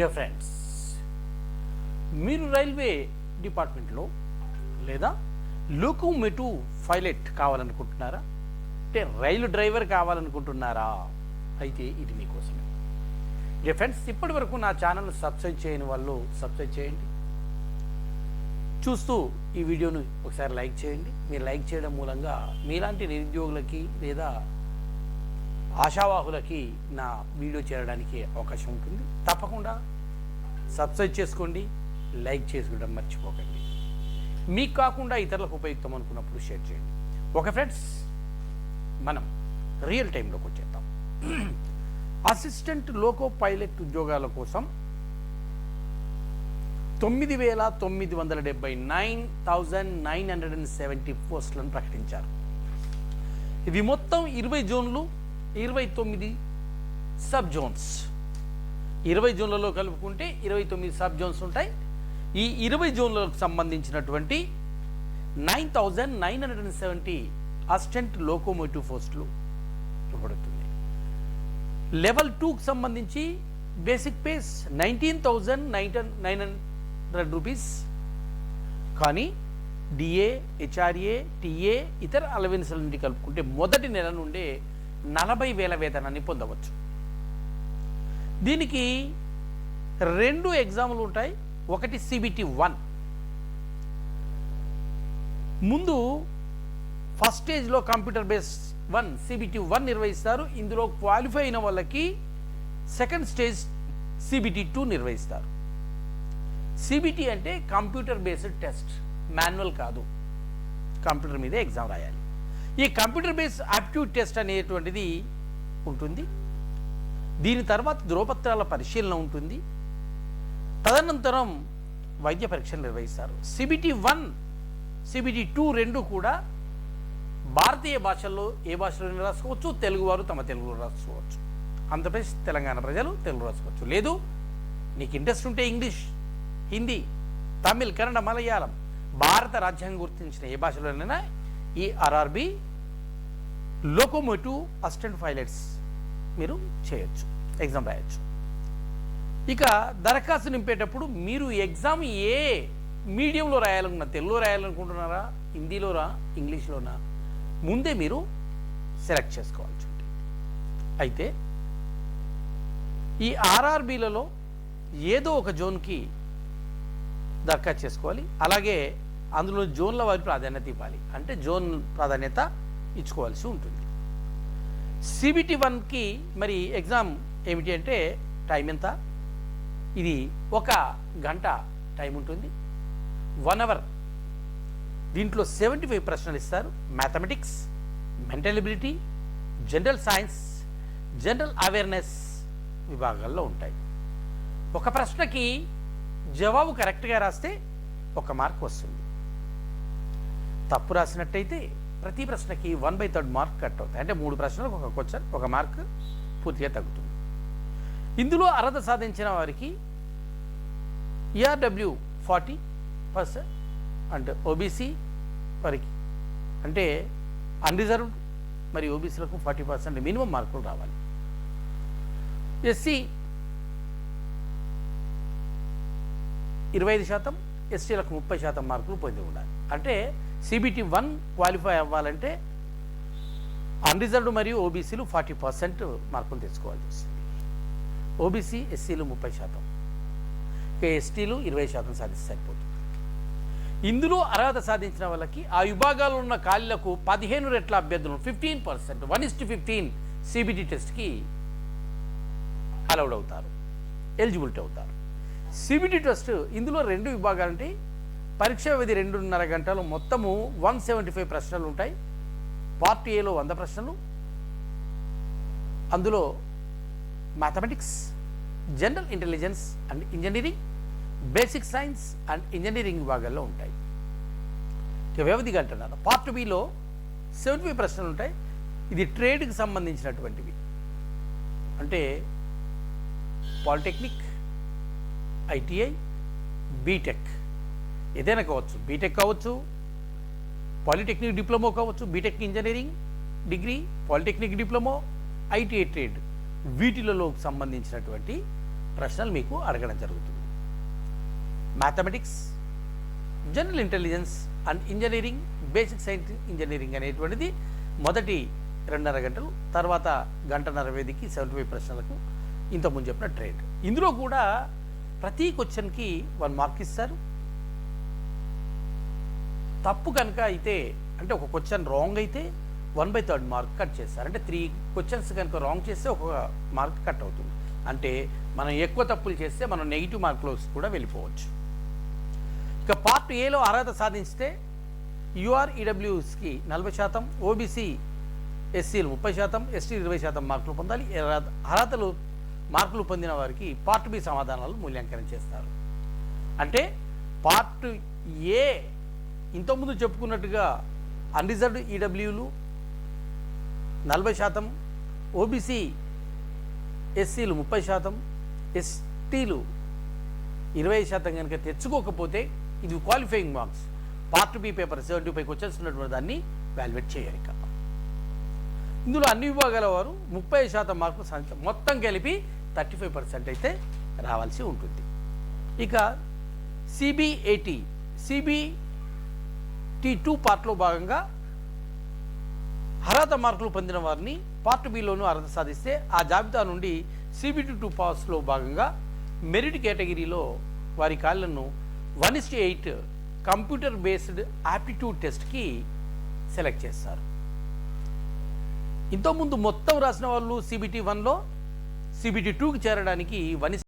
Dear friends మీరు railway డిపార్ట్మెంట్లో లేదా లోకోమెటు పైలట్ కావాలనుకుంటున్నారా? అంటే రైలు డ్రైవర్ కావాలనుకుంటున్నారా? అయితే ఇది మీకోసమే. డియర్ ఫ్రెండ్స్ ఇప్పటి వరకు నా ఛానల్ సబ్స్క్రైబ్ చేయని వాళ్ళు సబ్స్క్రైబ్ చేయండి. చూస్తూ ఈ వీడియోను ఒకసారి లైక్ చేయండి. మీరు లైక్ చేయడం మూలంగా మీలాంటి నిరుద్యోగులకి లేదా ఆశావాహులకి నా వీడియో చేరడానికి అవకాశం ఉంటుంది. తప్పకుండా సబ్స్క్రైబ్ చేసుకోండి లైక్ చేసుకోవడం మర్చిపోకండి. మీకు కాకుండా ఇతరులకు ఉపయుక్తం అనుకున్నప్పుడు షేర్ చేయండి. ఓకే ఫ్రెండ్స్ మనం రియల్ టైంలోకి వచ్చేద్దాం. అసిస్టెంట్ లోకో పైలట్ ఉద్యోగాల కోసం తొమ్మిది వేల తొమ్మిది వందల డెబ్బై nine thousand nine hundred and seventy పోస్టులను ప్రకటించారు. ఇవి మొత్తం ఇరవై జోన్లు ఇరవై తొమ్మిది సబ్ జోన్స్. ఇరవై జోన్లలో కలుపుకుంటే ఇరవై తొమ్మిది సబ్ జోన్స్ ఉంటాయి. ఈ ఇరవై జోన్లకు సంబంధించినటువంటి nine thousand nine hundred and seventy assistant locomotive పోస్టులు ఇవ్వబడుతుంది లెవెల్ టూకి సంబంధించి basic pay nineteen thousand nine nine hundred rupees. కానీ డిఏ హెచ్ఆర్ఏ టీఏ ఇతర అలవెన్స్ల నుండి కలుపుకుంటే మొదటి నెల నుండే నలభై వేల వేతనాన్ని పొందవచ్చు. దీనికి రెండు ఎగ్జాములు ఉంటాయి ఒకటి సిబిటి వన్ ముందు ఫస్ట్ స్టేజ్లో computer base one CBT one నిర్వహిస్తారు. ఇందులో క్వాలిఫై అయిన వాళ్ళకి సెకండ్ స్టేజ్ సిబిటి టూ నిర్వహిస్తారు. సిబిటి అంటే కంప్యూటర్ బేస్డ్ టెస్ట్ మాన్యువల్ కాదు. కంప్యూటర్ మీదే ఎగ్జామ్ రాయాలి. ఈ కంప్యూటర్ బేస్ ఆప్టిట్యూడ్ టెస్ట్ అనేటువంటిది ఉంటుంది. దీని తర్వాత ధ్రువపత్రాల పరిశీలన ఉంటుంది. తదనంతరం వైద్య పరీక్షలు నిర్వహిస్తారు. సిబిటి వన్ సిబిటి టూ రెండు కూడా భారతీయ భాషల్లో ఏ భాషలో రాసుకోవచ్చు తెలుగువారు తమ తెలుగులో రాసుకోవచ్చు. ఆంధ్రప్రదేశ్ తెలంగాణ ప్రజలు తెలుగు రాసుకోవచ్చు. లేదు నీకు ఇంట్రెస్ట్ ఉంటే ఇంగ్లీష్ హిందీ తమిళ్ కన్నడ మలయాళం భారత రాజ్యాంగం గుర్తించిన ఏ భాషలోనైనా ఈ ఆర్ఆర్బి లోకోమోటివ్ అసిస్టెంట్ పైలట్స్ మీరు చేయొచ్చు ఎగ్జామ్ రాయొచ్చు. ఇక దరఖాస్తు నింపేటప్పుడు మీరు ఎగ్జామ్ ఏ మీడియంలో రాయాలనుకున్నా తెలుగులో రాయాలనుకుంటున్నారా హిందీలోనా ఇంగ్లీష్లోనా ముందే మీరు సెలెక్ట్ చేసుకోవాల్సి ఉంటుంది. అయితే ఈ ఆర్ఆర్బీలలో ఏదో ఒక జోన్కి దరఖాస్తు చేసుకోవాలి. అలాగే అందులో జోన్ల వారి ప్రాధాన్యత ఇవ్వాలి. అంటే జోన్ ప్రాధాన్యత ఇచ్చుకోవాల్సి ఉంటుంది. సిబిటి వన్కి మరి ఎగ్జామ్ ఏమిటి అంటే టైం ఎంత? ఇది ఒక గంట టైం ఉంటుంది. వన్ అవర్ దీంట్లో సెవెంటీ ఫైవ్ ప్రశ్నలు ఇస్తారు. Mathematics mental ability general science general awareness విభాగాల్లో ఉంటాయి. ఒక ప్రశ్నకి జవాబు కరెక్ట్గా రాస్తే ఒక మార్క్ వస్తుంది. తప్పు రాసినట్టయితే ప్రతి ప్రశ్నకి one by third mark cut అవుతాయి. అంటే మూడు ప్రశ్నలకు ఒక క్వశ్చన్ ఒక మార్క్ పూర్తిగా తగ్గుతుంది. ఇందులో అర్హత సాధించిన వారికి EWS forty percent and OBC వారికి. అంటే అన్రిజర్వ్డ్ మరి ఓబీసీలకు ఫార్టీ పర్సెంట్ మినిమం మార్కులు రావాలి. ఎస్సీ ఇరవై ఐదు శాతం ఎస్టీలకు ముప్పై శాతం మార్కులు పొంది ఉండాలి. అంటే సిబిటి వన్ క్వాలిఫై అవ్వాలంటే అన్రిజర్వ్డ్ మరియు ఓబీసీలు ఫార్టీ పర్సెంట్ మార్కులు తెచ్చుకోవాల్సి వస్తుంది. ఓబీసీ ఎస్సీలు ముప్పై శాతం. ఇక ఎస్టీలు ఇరవై శాతం సాధిస్తే సరిపోతుంది. ఇందులో అర్హత సాధించిన వాళ్ళకి ఆ విభాగాల్లో ఉన్న ఖాళీలకు పదిహేను రెట్ల అభ్యర్థులు fifteen percent one is to fifteen CBT టెస్ట్కి అలౌడ్ అవుతారు. ఎలిజిబిలిటీ అవుతారు. సిబిటి టెస్ట్ ఇందులో రెండు విభాగాలు అంటే పరీక్ష వ్యవధి రెండున్నర గంటలు మొత్తము వన్ సెవెంటీ ఫైవ్ ప్రశ్నలు ఉంటాయి. పార్ట్ ఏలో వంద ప్రశ్నలు. అందులో mathematics general intelligence and engineering basic science and engineering విభాగాల్లో ఉంటాయి. వ్యవధి గంటన్నర పార్ట్ బిలో సెవెంటీ ఫైవ్ ప్రశ్నలు ఉంటాయి. ఇది ట్రేడ్కి సంబంధించినటువంటివి. అంటే పాలిటెక్నిక్ ఐటీఐ బీటెక్ ఏదైనా కావచ్చు బీటెక్ కావచ్చు పాలిటెక్నిక్ డిప్లొమో కావచ్చు BTech engineering degree polytechnic diploma ITI trade వీటిలలో సంబంధించినటువంటి ప్రశ్నలు మీకు అడగడం జరుగుతుంది. Mathematics general intelligence and engineering basic science engineering అనేటువంటిది మొదటి రెండున్నర గంటలు తర్వాత గంటన్నర వేదికి సెవెంటీ ఫైవ్ ప్రశ్నలకు ఇంతకుముందు చెప్పిన ట్రేడ్. ఇందులో కూడా ప్రతి క్వశ్చన్కి వన్ మార్క్ ఇస్తారు. తప్పు కనుక అయితే అంటే ఒక క్వశ్చన్ రాంగ్ అయితే one by third mark cut చేస్తారు. అంటే త్రీ క్వశ్చన్స్ కనుక రాంగ్ చేస్తే ఒక మార్క్ కట్ అవుతుంది. అంటే మనం ఎక్కువ తప్పులు చేస్తే మనం నెగిటివ్ మార్కులోకి కూడా వెళ్ళిపోవచ్చు. ఇక పార్ట్ ఏలో అర్హత సాధించితే యూఆర్ ఈడబ్ల్యూస్కి నలభై శాతం ఓబీసీ ఎస్సీలు ముప్పై శాతం ఎస్టీ ఇరవై శాతం మార్కులు పొందాలి. అర్హతలు మార్కులు పొందిన వారికి పార్ట్ బి సమాధానాలు మూల్యాంకనం చేస్తారు. అంటే పార్ట్ ఏ ఇంతకుముందు చెప్పుకున్నట్టుగా అన్రిజర్వ్డ్ ఈడబ్ల్యూలు నలభై శాతం ఓబీసీ ఎస్సీలు ముప్పై శాతం ఎస్టీలు ఇరవై శాతం కనుక తెచ్చుకోకపోతే ఇది qualifying marks part B paper seventy ఫైవ్కి వచ్చేస్తున్నటువంటి దాన్ని వాల్యుయేట్ చేయాలి ఇక. ఇందులో అన్ని విభాగాల వారు ముప్పై శాతం మార్కులు సాధించారు మొత్తం కలిపి థర్టీ ఫైవ్ పర్సెంట్ అయితే రావాల్సి ఉంటుంది. ఇక సిబిఏటి టీ టూ పార్ట్లో భాగంగా అర్హత మార్కులు పొందిన వారిని పార్ట్ బిలోను అర్హత సాధిస్తే ఆ జాబితా నుండి సిబిటి టూ పాస్లో భాగంగా మెరిట్ కేటగిరీలో వారి కాళ్ళను one is eight computer based aptitude టెస్ట్కి సెలెక్ట్ చేస్తారు. ఇంతకుముందు మొత్తం రాసిన వాళ్ళు సిబిటి వన్లో సిబిటి టూకి చేరడానికి వన్